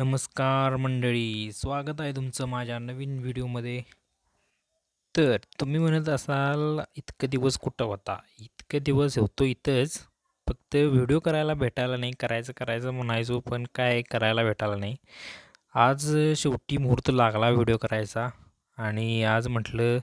नमस्कार मंडळी स्वागत आहे तुमचं माझ्या नवीन व्हिडिओमध्ये. तर तुम्ही म्हणत असाल इतके दिवस कुठं होता? इतके दिवस होतो इथंच. फक्त व्हिडिओ करायला भेटायला नाही करायचं करायचं म्हणायचो पण काय करायला भेटायला नाही. आज शेवटी मुहूर्त लागला व्हिडिओ करायचा. आणि आज म्हटलं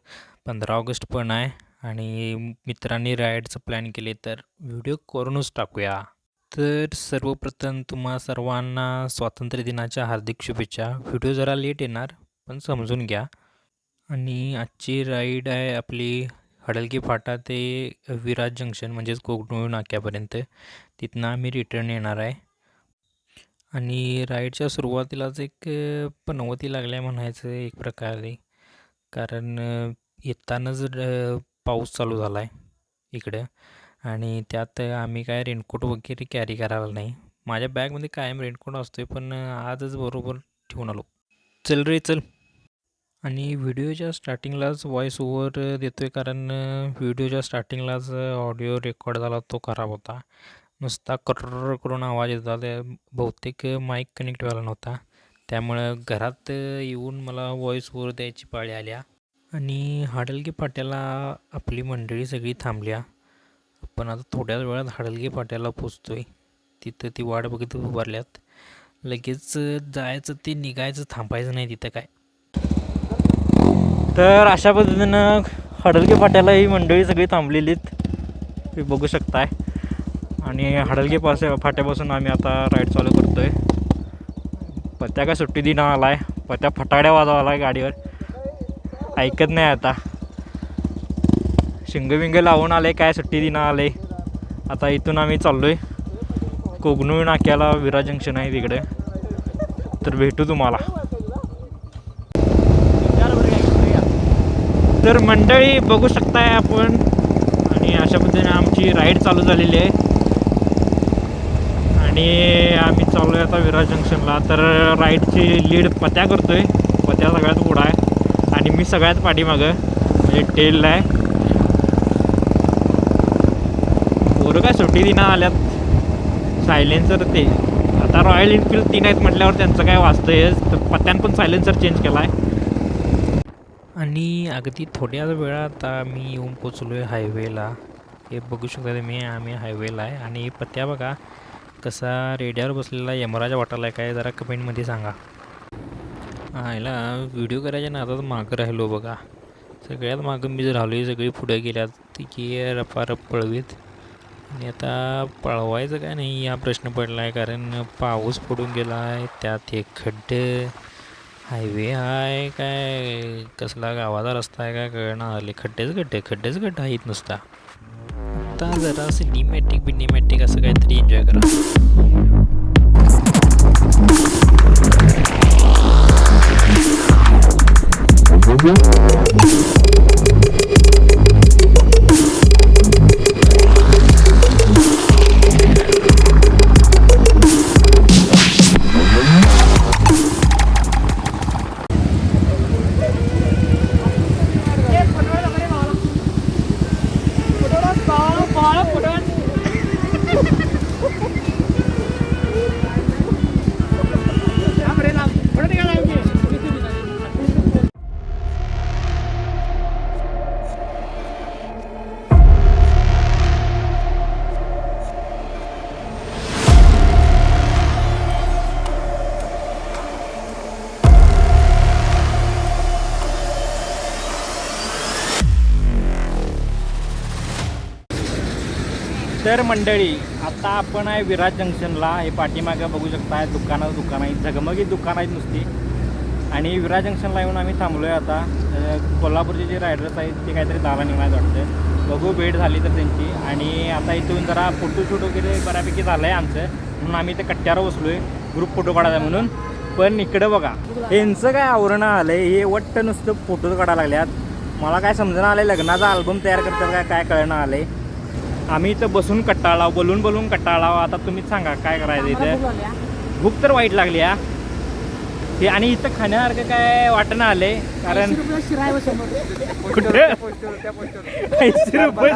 पंधरा ऑगस्ट पण आहे. आणि मित्रांनी राईडचं प्लॅन केले तर व्हिडिओ करूनच टाकूया. तर सर्वप्रथम तुम्हा सर्वांना स्वातंत्र्य दिनाच्या हार्दिक शुभेच्छा. व्हिडिओ जरा लेट येणार पण समजून घ्या. आणि आजची राईड आहे आपली हडलगी फाटा ते विराज जंक्शन म्हणजेच कोगनूळ नाक्यापर्यंत. तिथनं आम्ही रिटर्न येणार आहे. आणि राईडच्या सुरुवातीलाच एक पनवती लागल्या म्हणायचं एक प्रकारे. कारण येतानाच पाऊस चालू झाला आहे इकडं. आणि त्यात आम्ही काय रेनकोट वगैरे कॅरी करायला नाही. माझ्या बॅगमध्ये कायम रेनकोट असतो आहे पण आजच बरोबर ठेवून आलो. चल रे चल. आणि व्हिडिओच्या स्टार्टिंगलाच व्हॉईस ओव्हर देतो आहे कारण व्हिडिओच्या स्टार्टिंगलाच ऑडिओ रेकॉर्ड झाला तो खराब होता. नुसता कर्र करून आवाज येत होता बहुतेक माईक कनेक्ट व्हायला नव्हता. त्यामुळं घरात येऊन मला व्हॉईस ओव्हर द्यायची पाळी आल्या. आणि हाडलगी फाट्याला आपली मंडळी सगळी थांबल्या. पण आता थोड्याच वेळात हडलगे फाट्याला पोचतो आहे तिथं ती वाट बघित उभारल्यात लगेच जायचं ते निघायचं थांबायचं नाही तिथं काय. तर अशा पद्धतीनं हडलगे फाट्याला ही मंडळी सगळी थांबलेलीत. तुम्ही बघू शकताय. आणि हडलगे पास फाट्यापासून आम्ही आता राईड चालू आहे पत्या काय सुट्टी दिना आहे पत्या फटाड्या वाजवा आहे गाडीवर. ऐकत नाही आता. शिंगविंग लावून आले काय सुट्टी दिना आले. आता इथून आम्ही चाललो आहे कोगनूळ नाक्याला विरा जंक्शन आहे तिकडे. तर भेटू तुम्हाला. तर मंडळी बघू शकताय आपण. आणि अशा पद्धतीने आमची राईड चालू झालेली आहे. आणि आम्ही चाललो आहे आता विरा जंक्शनला. तर राईडची लीड पत्या करतोय. पत्या सगळ्यात पुढं आहे. आणि मी सगळ्यात पाठीमागं म्हणजे टेलला आहे. पोरं काय सुट्टी दिना आल्यात. सायलेन्सर ते. आता रॉयल एनफिल्ड तीन आहेत म्हटल्यावर त्यांचं काय वाचतंयच तर पत्त्यान पण सायलेन्सर चेंज केला आहे आणि अगदी थोड्याच वेळात आम्ही येऊन पोचलो आहे हायवेला हे बघू शकता तुम्ही आम्ही हायवेला आहे. आणि पत्त्या बघा कसा रेडिओवर बसलेला यमराजा आहे काय? जरा कमेंटमध्ये सांगा. हा याला व्हिडिओ करायच्या नादात मागं राहिलो बघा. सगळ्यात मागं मी जर राहिलो सगळी पुढे गेल्यात. की रपारप पळवीत. आणि आता पळवायचं काय नाही हा प्रश्न पडला आहे कारण पाऊस पडून गेला आहे त्यात एक खड्डे हायवे आहे काय कसला गावाचा रस्ता आहे काय कळणार आले खड्डेच खड्डे खड्डेच खड्डे आहेत नुसता. आता जरा सिनेमॅटिक बिनेमॅटिक असं काहीतरी एन्जॉय करा. तर मंडळी आता आपण आहे विराज जंक्शनला. हे पाठीमागं बघू शकता दुकानं दुकान आहेत झगमगी दुकानं आहेत नुसती. आणि विराज जंक्शनला येऊन आम्ही थांबलो आहे आता कोल्हापूरचे जे रायडर्स आहेत ते काहीतरी दहाला निघायचं वाटतं. बघू भेट झाली तर त्यांची. आणि आता इथून जरा फोटोशूट वगैरे बऱ्यापैकी झालं आहे आमचं. म्हणून आम्ही ते कट्ट्यावर बसलो आहे ग्रुप फोटो काढायचा म्हणून. पण इकडं बघा यांचं काय आवरणं आलं आहे हे वट्ट नुसतं फोटो काढायला लागल्यात. मला काय समजणं आलं लग्नाचा अल्बम तयार करतात काय काय कळणं आलं आहे आम्ही इथं बसून कट्टाळाव बोलून बोलून कट्टाळाव. आता तुम्हीच सांगा काय करायचं इथं? भूक तर वाईट लागली हा. हे आणि इथं खाण्यासारखं काय वाटणं आले कारण कुठे? ऐंशी करते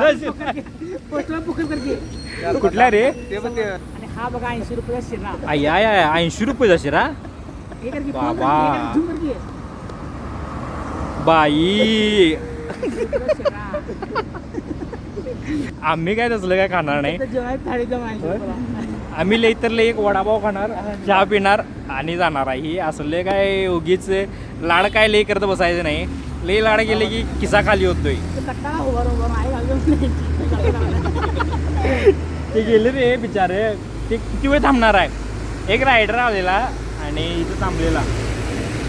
कुठला रे? आणि हा बघा ऐंशी रुपयाचा शिरा. आय आय ऐंशी रुपये शिरा बाबा. बाई. आम्ही काय तसलं काय खाणार नाही. आम्ही लई तर लई एक वडापाव खाणार चहा पिणार आणि जाणार आहे. ही असले काय उगीच लाड काय लई करत बसायचं नाही. लई लाड गेले की किसा खाली होतोय. ते गेले रे बिचारे. ते किती वेळ थांबणार आहे? एक रायडर आलेला आणि इथं थांबलेला.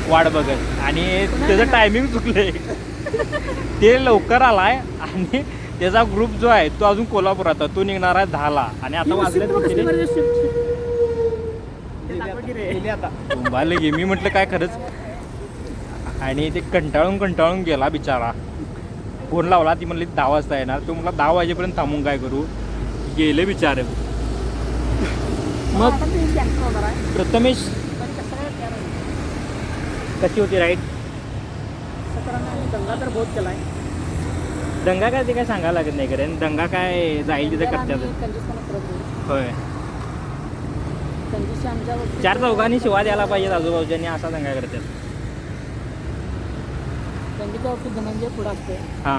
वाट बघत. आणि त्याचं टायमिंग चुकलंय. ते लवकर आलाय आणि त्याचा ग्रुप जो आहे तो अजून कोल्हापुरात. तो निघणार आहे दहाला आणि आता वाजले गे मी म्हटलं काय खरंच. आणि ते कंटाळून कंटाळून गेला बिचारा. फोन लावला ती म्हणली दहा वाजता येणार. तो मला दहा वाजेपर्यंत थांबून काय करू? गेले बिचारे. मग? प्रथमेश? कशी होती राईड दंगा तर बहुत केलाय. दंगा काय ते काय सांगायला लागत नाही कारण दंगा काय जाईल तिथे करतात होय. चार चौघांनी शिवा द्यायला पाहिजेत आजूबाजूनी असा दंगा करतात. बाबतीत धनंजय पुढे असते हां.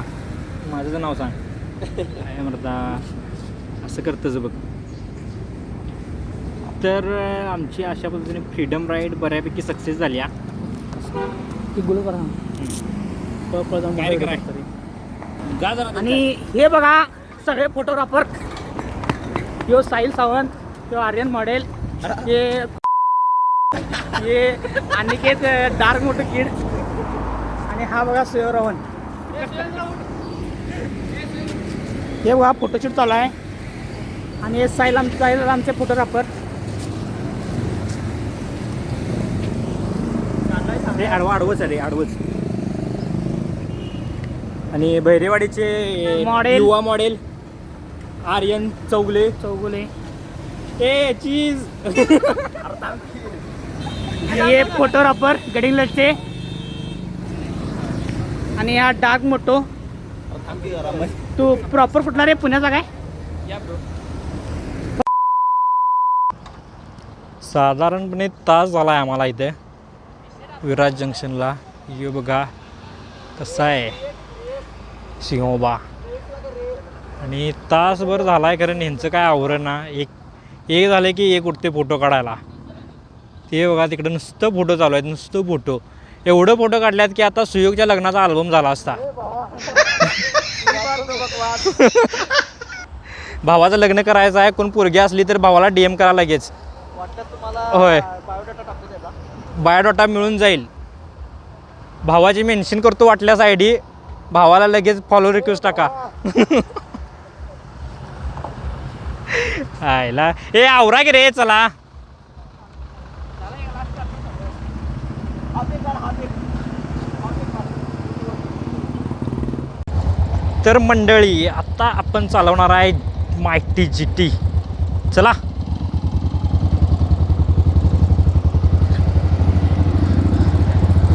माझं नाव सांग. काय म्हणता असं करतंच बघ. तर आमची अशा पद्धतीने फ्रीडम राईड बऱ्यापैकी सक्सेस झाली हा. ती गुलू करा काय आणि हे बघा सगळे photographer yo Sahil Sawant yo Aryan model हे हे अनिकेत डार्क मोठं किड. आणि हा बघा सूर्यरावण हे बघा फोटोशूट चालू आहे. आणि हे साहिल आम साहिल आमचे फोटोग्राफर रे आडवा आडवच आहे रे आडवच. आणि भैरेवाडीचे Model. युवा मॉडेल आर्यन चौगले. चौगुले. ए चीज आणि हे फोटोग्राफर गडिंगलजचे आणि हा डाग मोठो. तू प्रॉपर कुठला रे पुण्याचा काय? साधारणपणे तास झाला आहे आम्हाला इथे. विराज जंक्शनला. ये बघा कसा आहे. सिंहोबा आणि तासभर झाला आहे कारण ह्यांचं काय आवरण ना एक एक झालं की एक उठते फोटो काढायला. ते बघा तिकडं नुसतं फोटो चालू आहेत नुसतं फोटो. एवढं फोटो काढल्यात की आता सुयोगच्या लग्नाचा अल्बम झाला असता. भावाचं लग्न करायचं आहे कोण पोरगी असली तर भावाला डी एम करा लगेच. होय. बायोडाटा मिळून जाईल. भावाची मेन्शन करतो वाटल्यास आय डी भावाला लगेच फॉलो रिक्वेस्ट टाका. आयला. ए आवरा की रे चला. तर मंडळी आता आपण चालवणार आहे मायटी जी टी चला.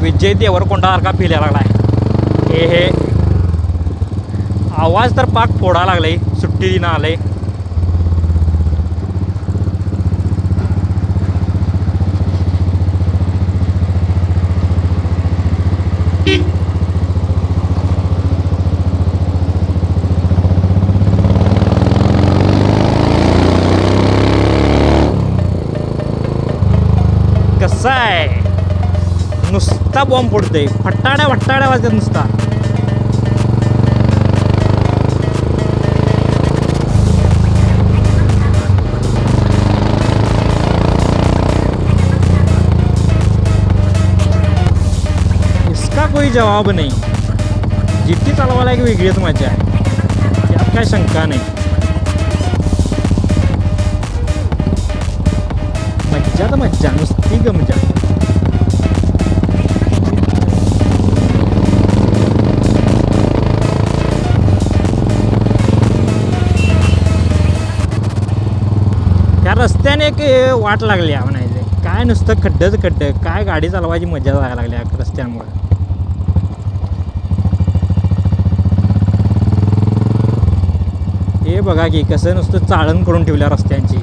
विजय देवरकोंडासारखा फिरायला लागलाय. हे हे. आवाज तर पाक फोडा लागलाय सुट्टी दिनं आले कसं आहे? नुसता बॉम्ब फोडतोय. फट्टाड्या फट्टाड्या वाजतात नुसता. जवाब नाही. जिट्टी चालवायला एक वेगळीच मजा आहे. त्यात काय शंका नाही. मज्जा तर मज्जा नुसती गमजा. त्या रस्त्याने एक वाट लागली आहे म्हणायचं काय नुसतं खड्डंच खड्डं काय गाडी चालवायची मजा जायला लागली आहे रस्त्यांमुळे हे बघा की कसं नुसतं चाळण करून ठेवल्या रस्त्यांची.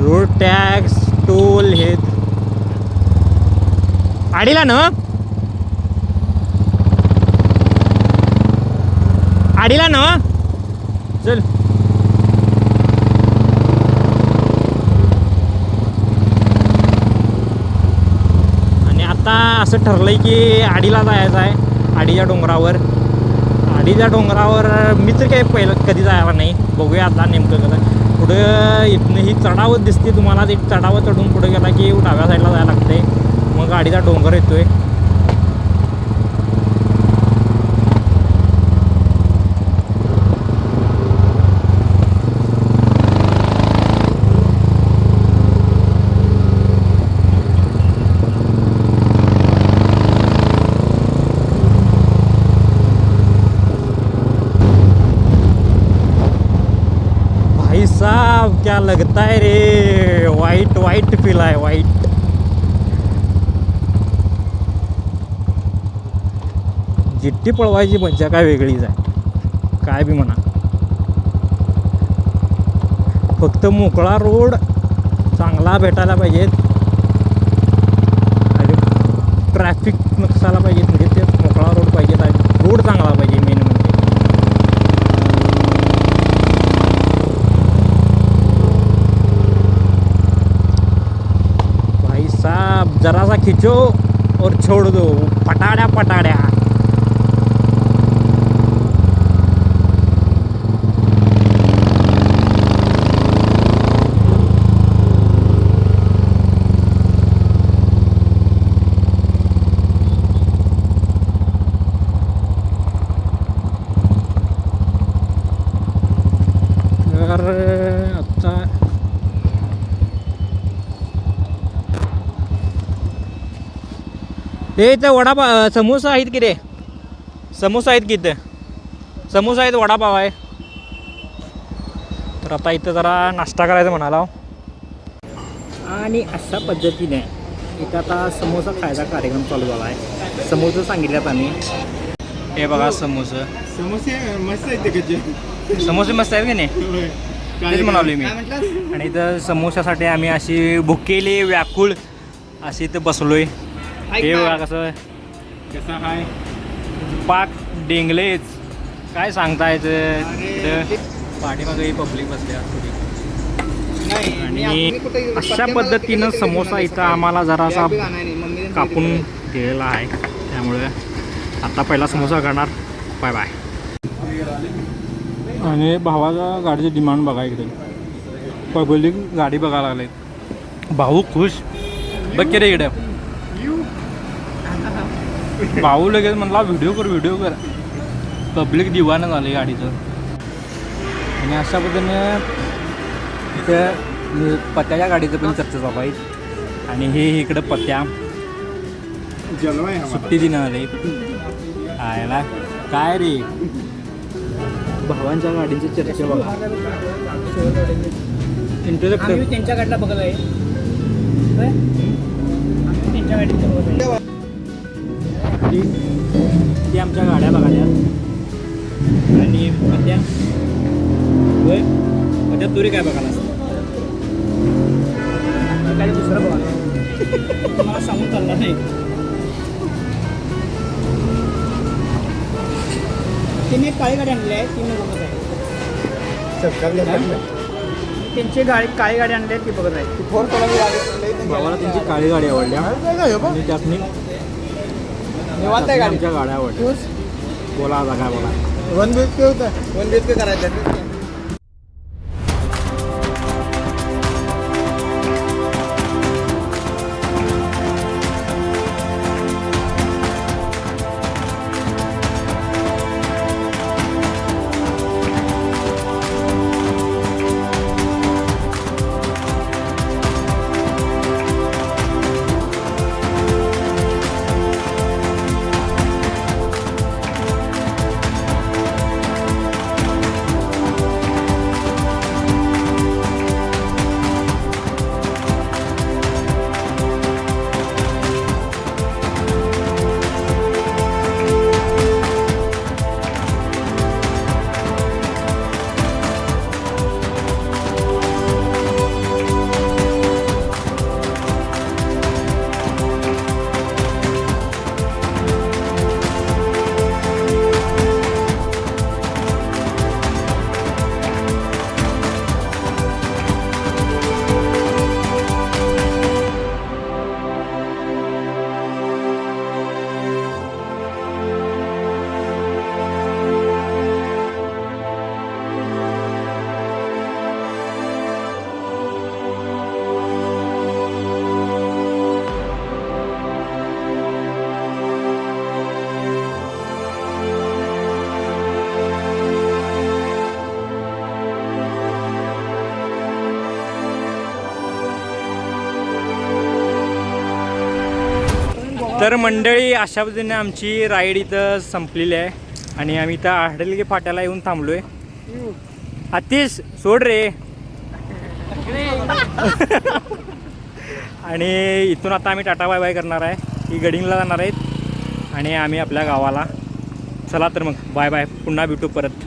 रोड टॅक्स टोल हे. आडीला ना? आडीला ना? चल. आता असं ठरलं आहे की आडीला जायचं आहे आडीच्या डोंगरावर. आडीच्या डोंगरावर मी तर काही पहिलं कधी जायला नाही. बघूया आता नेमकं कसं. पुढं इथनं ही चढावत दिसते तुम्हाला ती चढावं चढून पुढे गेला की डाव्या साईडला जायला लागते मग गाडीचा डोंगर येतोय भाई साहब क्या लगता है रे वाइट वाइट फील आहे वाइट जिट्टी पळवायची मज्जा काय वेगळीच आहे. काय बी म्हणा. फक्त मोकळा रोड चांगला भेटायला पाहिजेत आणि ट्रॅफिक नसायला पाहिजे म्हणजे ते मोकळा रोड पाहिजेत आणि रोड चांगला खींचो और छोड़ दो पटाड्या पटाड्या ते इथं वडापाव समोसा आहेत की रे? समोसा आहेत की इथं? समोसा आहेत वडापाव आहे. तर आता इथं जरा नाश्ता करायचा म्हणाला आणि अशा पद्धतीने इथं आता समोसा खायचा कार्यक्रम चालू झाला आहे. समोसा सांगितल्यात आम्ही. हे बघा समोसा. समोसे मस्त आहेत समोसे मस्त आहेत की नाही. तेच म्हणालोय मी? आणि इथं समोशासाठी आम्ही अशी भुकेली व्याकुळ अशी इथं बसलोय. हे. बघा कसं कसा हाय? पाक डेंगलेच. काय अरे, इथं पाठीमागे पब्लिक बसल्या आणि? अशा पद्धतीनं समोसा इथं. आम्हाला जरासा कापून. दिलेला आहे. त्यामुळे आता पहिला समोसा करणार. Bye bye. आणि भावाच्या गाडीची डिमांड बघा इकडे. पब्लिक गाडी बघायला लागले भाऊ खुश. बघ की रे इकडे. भाऊ लगेच म्हणला व्हिडिओ कर व्हिडिओ कर. पब्लिक दिवानं झालं गाडीचं. आणि अशा पद्धतीने इथे पत्त्याच्या गाडीचं पण चर्चा चालू आहे. आणि हे इकडं आम्हाला. सुट्टी दिनं आले आयला काय रे? भावांच्या गाडीची चर्चा बघा. इंटरसेप्टर आम्ही त्यांच्या गाडीला बघत आहे. त्यांच्या गाडीला आहे ती आमच्या गाड्या बघाल्या आणि पत्या होय? पत्या तुरी काय बघायला काही दुसरं बघा. मला सांगून चालला नाही. तिने काळी गाडी आणली आहे ती बघत आहे. सरकारने. त्यांची गाडी काळी गाडी आणली आहे ती बघत आहे फोर? लई त्यांची भावाला त्यांची काळी गाडी. आणि त्यातनी निवांत आहे गाडी. आमच्या गाड्या आवडल्या. बोला आता काय बोला. वन बी एच के होतं. वन बी एच के करायचं तर मंडळी अशा पद्धतीने आमची राईड इथं संपलेली आहे. आणि आम्ही इथं आडलगे फाट्याला येऊन थांबलो आहे आतिश सोड रे. आणि इथून आता आम्ही टाटा बाय बाय करणार आहे. ही गडिंगला जाणार आहेत. आणि आम्ही आपल्या गावाला. चला तर मग बाय बाय. पुन्हा भेटू परत.